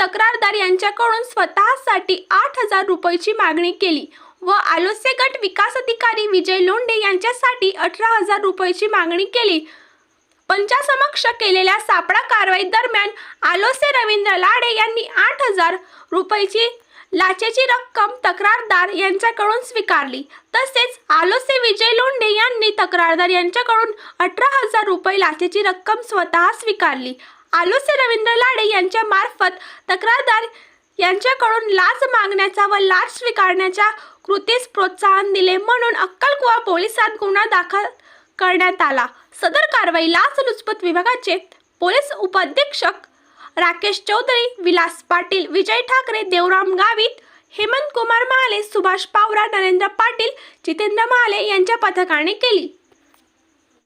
तक्रारदार यांच्याकडून स्वतःसाठी आठ हजार रुपयाची मागणी केली व आलोसे गट विकास अधिकारी विजय लोंढे यांच्यासाठी अठरा हजार रुपयाची मागणी केली. पंचासमक्ष केलेल्या सापळा कारवाई दरम्यान आलोसे रवींद्र लाडे यांनी आठ हजार रुपयाची लाचेची रक्कम तक्रारदार यांच्याकडून स्वीकारली. तसेच आलोसे विजय लोंढे यांनी तक्रारदार यांच्याकडून अठरा हजार रुपये लाचेची रक्कम स्वतः स्वीकारली. आलोसे रवींद्र लाडे यांच्या मार्फत तक्रारदार यांच्याकडून लाच मागण्याचा व लाच स्वीकारण्याच्या कृतीस प्रोत्साहन दिले म्हणून अक्कलकुवा पोलिसात गुन्हा दाखल करण्यात आला. सदर कारवाई लाचलुचपत विभागाचे पोलीस उपाधीक्षक राकेश चौधरी विलास पाटील विजय ठाकरे देवराम गावित हेमंत कुमार महाले सुभाष पावरा नरेंद्र पाटील जितेंद्र महाले यांच्या पथकाने केली.